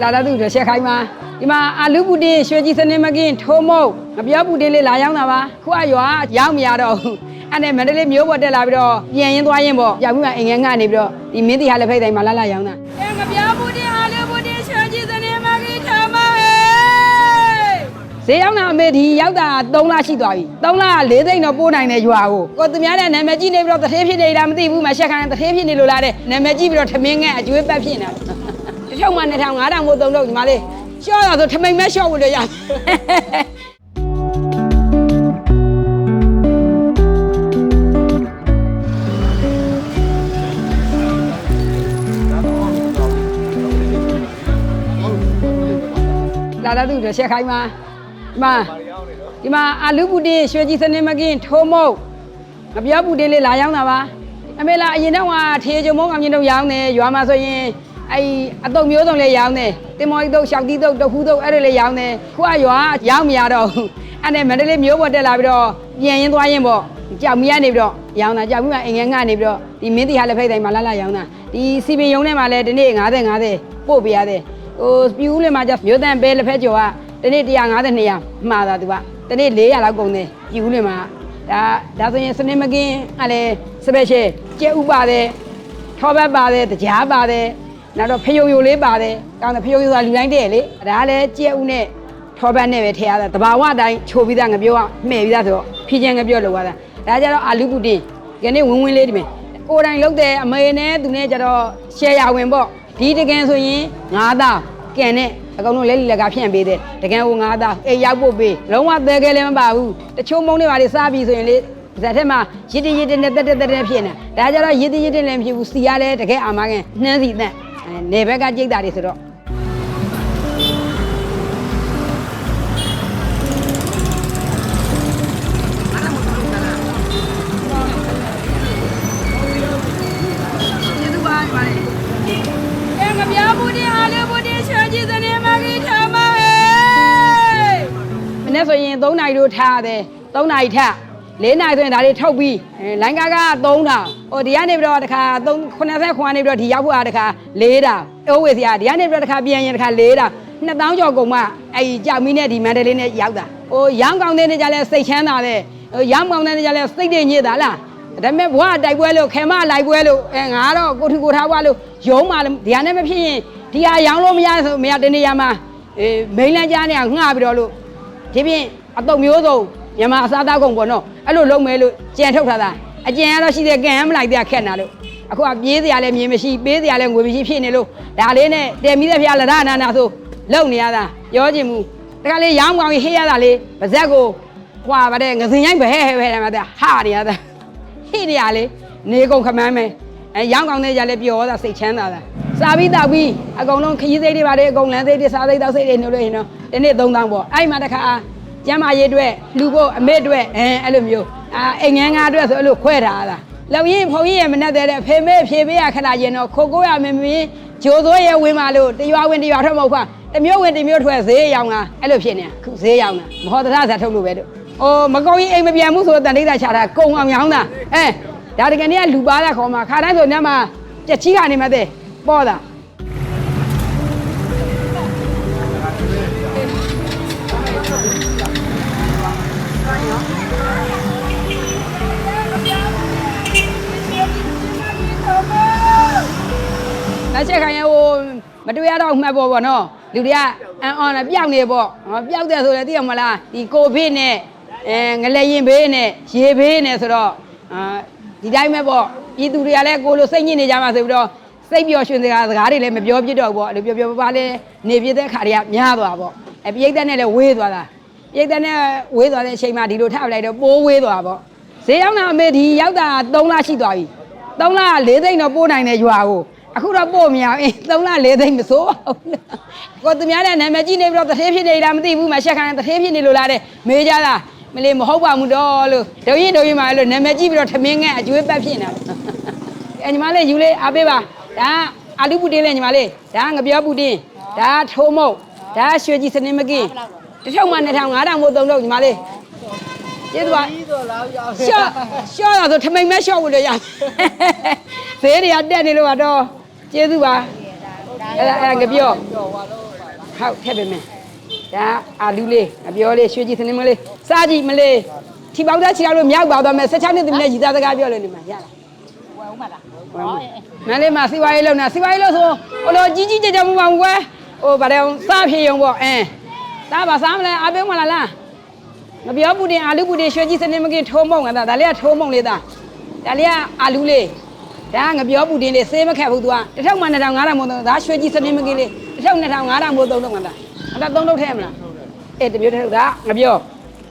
လာတဲ့သူတို့ရှက်ခိုင်းမှာဒီမှာအာလူပူတင်ရွှေကြီးစနေမကင်းထိုးမုတ်ငပြောပူတင်လေးလာရောက်တာပါခုအရွာရောက်မရတော့ဘူးအဲ့နဲ့မန္တလေးမြို့ပေါ်တက်လာပြီးတော့ပြန်ရင်းသွားရင်ပေါ့ရောက်ပြီးမှအင်ငန်းငှနေပြီးတော့ဒီမင်းတီဟာလက်ဖိတ်တိုင်းမှာလာလာရောက်တာအဲငပြော ဈေးရောက်တာအမေဒီရောက်တာ3လရှိသွားပြီ3လက4သိန်းတော့ပိုးနိုင်တယ်ရွာကိုကိုသူများတဲ့နာမည်ကြီးနေပြီးတော့တထေးဖြစ်နေလားမသိဘူးမရှက်ခိုင်းတထေးဖြစ်နေလို့လားတဲ့နာမည်ကြီးပြီးတော့ထမင်းငဲ့အကျွေးပတ်ဖြစ်နေတာတစ်ထုံမှ2000 5000မို့3တော့ဒီမှာလေးရှော့တာဆိုထမိန်မဲရှော့ဖို့လည်းရလာလာသူတို့ရှက်ခိုင်းမှာ ဒီမှာဒီမှာအာလူပူတင်ရွှေကြီးစနေမကင်းထိုးမုတ်ငပြောပူတင်လေးလာရောက်တာပါအမေလာအရင်တော့ကထေချုံမုံကောင်ကြီးတို့ရောင်းတယ်ရွာမှာဆိုရင်အဲ့အတုံမျိုးစုံလေးရောင်းတယ်တင်မော်ကြီးတို့ရှောက်တီးတို့တခူးတို့အဲ့ဒါလေးရောင်းတယ်ခုကရွာရောင်းမရတော့ဘူးအဲ့နဲ့မန္တလေးမျိုးပေါ်တက်လာပြီးတော့ပြန်ရင်သွားရင်ပေါ့ကြောက်မီကနေပြီးတော့ရောင်းတာကြောက်ပြီးမှအိမ်ငယ်ငှနေပြီးတော့ဒီမင်းတီဟာလက်ဖိတ်တိုင်းမှာလာလာရောင်းတာဒီစီပင်ယုံထဲမှာလည်းဒီနေ့50 50ပို့ပေးရတယ်ဟိုပြူးလေးမှာကျမြို့တန်ပဲလက်ဖက်ကျော်က တနေ့150 200မှားတာသူကတနေ့400လောက်ကုန်တယ်ပြူးလေးမှာဒါဒါဆိုရင်စနေမကင်းကလည်းစပက်ရှယ်ကျဲဥပါတယ်ထောဘက်ပါတယ်တကြားပါတယ်နောက်တော့ဖယုံယိုလေးပါတယ်ကောင်းတယ်ဖယုံယိုဆိုတာလူတိုင်းတဲ့လေဒါကလည်းကျဲဥနဲ့ထောဘက်နဲ့ပဲထည့်ရတာတဘာဝအတိုင်းချိုပြီးသားငပြောကမှဲ့ပြီးသားဆိုတော့ဖြီးချင်ငပြောလောက်ရတာဒါကြတော့အာလူပူတင်ဒီနေ့ဝင်ဝင်လေးဒီမယ်ကိုယ်တိုင်လုတ်တယ်အမေနဲ့သူနဲ့ကြတော့ရှယ်ရဝင်ပေါ့ဒီတကယ်ဆိုရင်9သားကင်နဲ့ အကောင်လုံးလက်လီလက်ကဖြန့်ပေးတယ်တကယ်ဟို9သားအေးရောက်ဖို့ပေးလုံးဝသဲကဲလည်းမပါဘူးတချို့မုံတွေပါလေစားပြီးဆိုရင်လေဇက်ထက်မှာရစ်တရစ်တနဲ့တက်တက်တက်တက်ဖြစ်နေဒါကြတော့ရစ်တရစ်တလည်းမဖြစ်ဘူးစီရလဲတကယ်အာမခင်နှမ်းစီတန့်အဲနေဘက်ကကြိတ်တာတွေဆိုတော့ တို့ထားတယ်3နိုင်ထ4နိုင်ဆိုရင်ဒါတွေထုတ်ပြီးအဲလိုင်းကားက3000ဟိုဒီကနေပြီးတော့တခါ3 80ခွန်ကနေပြီးတော့ဒီရောက်ဖို့အားတခါ4000အိုးဝေစီကဒီကနေပြီးတော့တခါပြန်ရင်တခါ4000 2000ကျော်ကုန်မှအဲ့ဒီကြောက်မီးနဲ့ဒီမန္တလေးနဲ့ရောက်တာဟိုရောင်းကောင်းတဲ့နေကြလဲစိတ်ချမ်းသာတဲ့ဟိုရောင်းကောင်းတဲ့နေကြလဲစိတ်တွေညစ်တာလားဒါပေမဲ့ဘဝတိုက်ပွဲလို့ခေမလိုက်ပွဲလို့အဲငါတော့ကိုထူကိုထားဘွားလို့ယုံမှလည်းဒီဟာနဲ့မဖြစ်ရင်ဒီဟာရောင်းလို့မရဆိုမရတနေရာမှာအေးမိန်လန်းကြားနေငှပြီးတော့လို့ဒီပြင် အတုံမျိုးစုံမြန်မာအစားအသောက်ကုန်ပေါ့နော်အဲ့လိုလုံးမဲလို့ကြံထုတ်ထားတာအကြံကတော့ရှိတယ်ကံမလိုက်တဲ့ခက်နာလို့အခုကပြေးစရာလည်းမြေမရှိပေးစရာလည်းငွေမရှိဖြစ်နေလို့ဒါလေးနဲ့တယ်မိတဲ့ဖျားလရနာနာဆိုလုံနေရတာပြောချင်မှုတခါလေးရောင်းကောင်းကြီးဟေးရတာလေးပါဇက်ကိုခွာပါတဲ့ငစင်ရိုင်းဘဲဟဲဟဲတယ်မှာတဲ့ဟာနေရတာဟိနေရလေနေကုန်ခမမ်းမယ်အဲရောင်းကောင်းတဲ့ကြလည်းပျော်တာစိတ်ချမ်းသာတာစားပြီးတောက်ပြီးအကုန်လုံးခရီးစိတ်တွေပါလေအကုန်လမ်းစိတ်တွေစားစိတ်တောက်စိတ်တွေနှုတ်လို့ရင်တော့ဒီနေ့3000ပေါ့အဲ့မှာတခါ ကျမ်းမာရေးအတွက်လူဖို့အမေအတွက်အဲအဲ့လိုမျိုးအာအိမ်ငန်းငါအတွက်ဆိုအဲ့လိုခွဲထားတာလောက်ရင်ဖုန်ကြီးရဲ့မနဲ့တဲ့ဖေမေဖြေပေးရခဏရင်တော့ခိုကိုရမင်းမင်းဂျိုစိုးရဲ့ဝင်มาလို့တရွာဝင်တရွာထွက်မဟုတ်ခွာတမျိုးဝင်တမျိုးထွက်ဈေးရောင်တာအဲ့လိုဖြစ်နေခုဈေးရောင်တာမဟောတရဇာထုတ်လို့ပဲတို့အိုးမကုန်းကြီးအိမ်မပြန်ဘူးဆိုတော့တန်တိတ်တာချတာကုံအောင်ရောင်းတာအဲဒါတကယ်နေကလူပါတာခေါ်မှာခါတိုင်းဆိုညမှာကြက်ချီးကနေမှတဲ့ပေါ်တာ လက်ချက်ခိုင်ရဟိုမတွေ့ရတော့မှတ်ပေါ့ဗောနော်လူတွေကအန်အွန်လာပျောက်နေပေါ့ဟောပျောက်တယ်ဆိုလည်းသိရမလားဒီကိုဗစ်နဲ့အဲငလဲရင်ဘေးနဲ့ရေဘေးနဲ့ဆိုတော့အာဒီတိုင်းပဲပေါ့ပြည်သူတွေကလည်းကိုလိုစိတ်ညစ်နေကြမှာဆိုပြီးတော့စိတ်ပျော်ရွှင်စကားစကားတွေလည်းမပြောပြတော့ဘူးပေါ့အဲ့လိုပြောပြောပါပါလဲနေပြတဲ့ခါတွေကများသွားပေါ့အဲပြိတ်သက်နဲ့လည်းဝေးသွားတာပြိတ်သက်နဲ့ဝေးသွားတဲ့အချိန်မှာဒီလိုထပ်လိုက်တော့ပိုးဝေးသွားပေါ့ဈေးရောက်တာအမေဒီရောက်တာ3လရှိသွားပြီ3လ4သိန်းတော့ပို့နိုင်တယ်ရွာကို အခုတော့ပို့မရဘူး3လ4သိန်းမစိုးပါဘူးကိုသူများတဲ့နာမည်ကြီးနေပြီးတော့တထေးဖြစ်နေလားမသိဘူးမရှက်ခိုင်းတထေးဖြစ်နေလို့လားတဲ့မေးကြတာမလေးမဟုတ်ပါဘူးတော့လို့ဒုံရင်ဒုံရင်မှာလို့နာမည်ကြီးပြီးတော့ထမင်းငဲ့အကျွေးပတ်ဖြစ်နေတာအဲညီမလေးယူလေးအားပေးပါဒါအာလူပူတင်းလေညီမလေးဒါငပြောပူတင်းဒါထိုးမုတ်ဒါရွှေကြီးစနေမကင်းတစ်ထုံမှ2000 5000မို့3တော့ညီမလေးကျေးဇူးပါပြီးတော့လာရောက်ရှော့ရှော့တာဆိုထမိန်မဲရှော့ဖို့လည်းရဈေးတွေကတက်နေလို့ကတော့ ကျေးဇူးပါအဲ့ဒါအဲ့ဒါငပြောဟုတ်ထည့်ပေးမယ်ဒါအာလူလေးငပြောလေးရွှေကြည်စနေမလေးစားကြည့်မလေးထီပေါက်သားချီလာလို့မြောက်ပါတော့မယ်16နှစ်သမီးနဲ့ရည်သားစကားပြောလို့နေမှာရလားဝယ်ဦးမလားမလေးမစီဝါရေးလုံးနာစီဝါရေးလို့ဆိုဟိုလိုကြီးကြီးကြကြမှုပါဘူးကွယ်ဟိုဗါတယ်စားဖြေရုံပေါ့အင်းစားပါစားမလဲအားပေးမလားလားမပြောပူတင်အာလူပူတင်ရွှေကြီးစနေမကင်းထိုးမုံကဒါဒါလေးကထိုးမုံလေးသားဒါလေးကအာလူလေး ဒါကငပြောပူတင်လေးစေးမခက်ဘူး तू ကတစ်ထောက်မှ2000 5000မို့တော့ဒါရွှေကြီးစနေမကင်းလေးတစ်ထောက်2000 5000မို့သုံးတော့မှသားအဲ့ဒါသုံးတော့ထဲမလားအေးတမျိုးတစ်ထောက်ဒါငပြော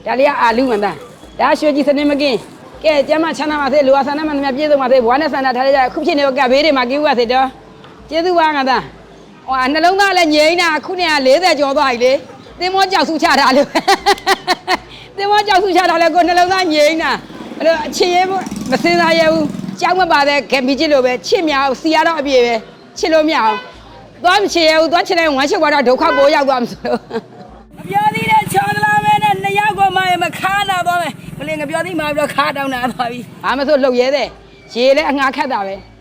ဒါလေးကအာလူမှသားဒါရွှေကြီးစနေမကင်းကဲကျမ်းမချမ်းသာပါစေလူဝါဆန္ဒမှန်များပြည့်စုံပါစေဘဝနဲ့ဆန္ဒထားကြခုဖြစ်နေတော့ကဘေးတွေမှာကိဝတ်စေတော့ကျေးဇူးပါငါသားဟိုနှလုံးသားလည်းငြိမ်းတာခုနေက40ကျော်သွားပြီလေသင်မောကြောက်စုချတာလို့သင်မောကြောက်စုချတာလည်းကိုနှလုံးသားငြိမ်းတာအဲ့တော့အချစ်ရဲမစင်စားရဘူး ကြောက်မပါတဲ့ဂမီချစ်လို့ပဲချစ်မြောက်စီရတော့အပြည့်ပဲချစ်လို့မရအောင်သွားမချစ်ရဘူးသွားချစ်လိုက်ဝမ်းချစ်သွားတော့ဒုက္ခပိုးရောက်သွားမှာဆိုလို့မပြောသေးတဲ့ချောင်းသလားမဲနဲ့နှစ်ယောက်ကိုမှမခါနာသွားမယ်မလင်ငါပြောသေးမှပြီးတော့ခါတောင်းတာသွားပြီဘာမဆိုလှုပ်ရဲတဲ့ရေလည်းအငှားခတ်တာပဲ။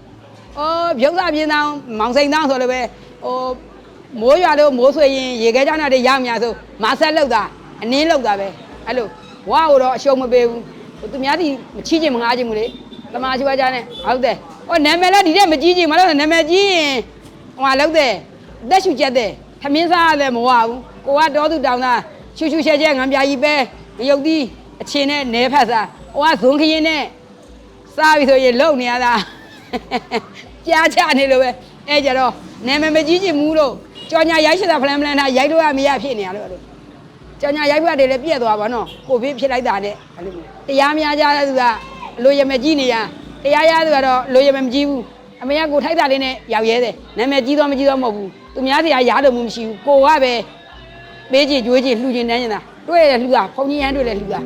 အော်ပြုတ်စာပြင်းတောင်မောင်စိန်တောင်ဆိုလည်းပဲဟိုမိုးရွာလို့မိုးဆွေရင်ရေခဲကြောင်းတွေရမြဆိုမဆက်လှုပ်တာအနည်းလှုပ်တာပဲအဲ့လိုဝါကိုတော့အရှုံးမပေးဘူးဟိုသူများဒီမချီးချင်မငားချင်ဘူးလေ တမာချွားကြနဲ့ဟုတ်တယ်ဟိုနာမည်လည်းဒီတဲ့မကြီးချင်မလို့နာမည်ကြီးရင်ဟိုဟာလှုပ်တယ်အသက်ရှူချက်တယ်ခမင်းစားရတယ်မဝဘူးကိုကတော့သူတောင်းတာရှူရှူရှဲရှဲငံပြာကြီးပဲမယုတ်သီးအချင်းနဲ့နဲဖက်စားဟိုကဇွန်ခရင်နဲ့စားပြီဆိုရင်လုံနေရတာကြားချနေလို့ပဲအဲကြတော့နာမည်မကြီးချင်ဘူးလို့ကြော်ညာရိုက်ရှိတာဖလန်ဖလန်ထားရိုက်လို့ရမရဖြစ်နေရလို့အဲ့လိုကြော်ညာရိုက်ဘက်တွေလည်းပြည့်သွားပါတော့ကိုဗစ်ဖြစ်လိုက်တာနဲ့အဲ့လိုမျိုးတရားများကြတဲ့သူကအ လိုရမကြီးနေရတရားရသူကတော့လိုရမမကြီးဘူးအမေကကိုထိုက်တာလေးနဲ့ရောက်ရဲတယ်နာမည်ကြီးတော့မကြီးတော့မဟုတ်ဘူးသူများစီကရားလို့မရှိဘူးကိုကပဲပေးချင်ကြွေးချင်လှူချင်တန်းချင်တာတွေ့ရတယ်လှူတာဖုန်ကြီးရန်တွေ့တယ်လှူတာ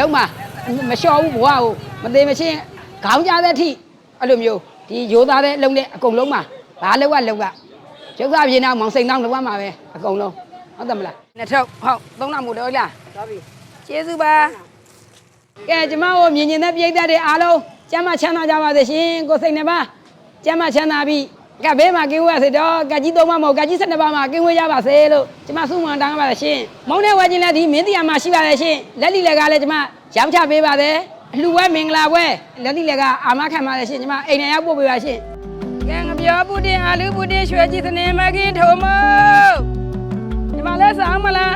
လုံးမမလျှော်ဘူးဘဝကိုမသေးမချင်းခေါင်းကြတဲ့အထိအဲ့လိုမျိုးဒီရိုးသားတဲ့အလုံးနဲ့အကုန်လုံးမှာဘာလောက်ကလောက်ကရုပ်သားပြေနောက်မောင်စိန်တောင်းလောက်မှာပဲအကုန်လုံးဟုတ်တယ်မလားနှစ်ထုပ်ဟုတ်သုံးနာမို့တော့လားတော်ပြီကျေးဇူးပါကဲကျမတို့မြင်မြင်တဲ့ပြိတ္တတွေအားလုံးကျမ်းမချမ်းသာကြပါစေရှင်ကိုစိတ်နှစ်ပါးကျမ်းမချမ်းသာပြီး ကဘေးမှာကင်းဝဲစေတော့ကကြီးသုံးပါမဟုတ်ကကြီး၁၂ပါးမှာကင်းဝဲကြပါစေလို့ကျမဆုမွန်တောင်းပါပါရှင်မောင်းတဲ့ဝါချင်းလည်းဒီမင်းတရားမှာရှိပါတယ်ရှင်လက်လီလက်ကလည်းကျမရောင်းချပေးပါတယ်အလှဝဲမင်္ဂလာပွဲလက်လီလက်ကအာမခံပါတယ်ရှင်ကျမအိမ်ထဲရောက်ပို့ပေးပါရှင်ကဲငါပြောဘူးတဲ့အားလူဘူးတဲ့ရွှေကြီးစနေမကြီးထုံမဒီမှာလဲစားမလား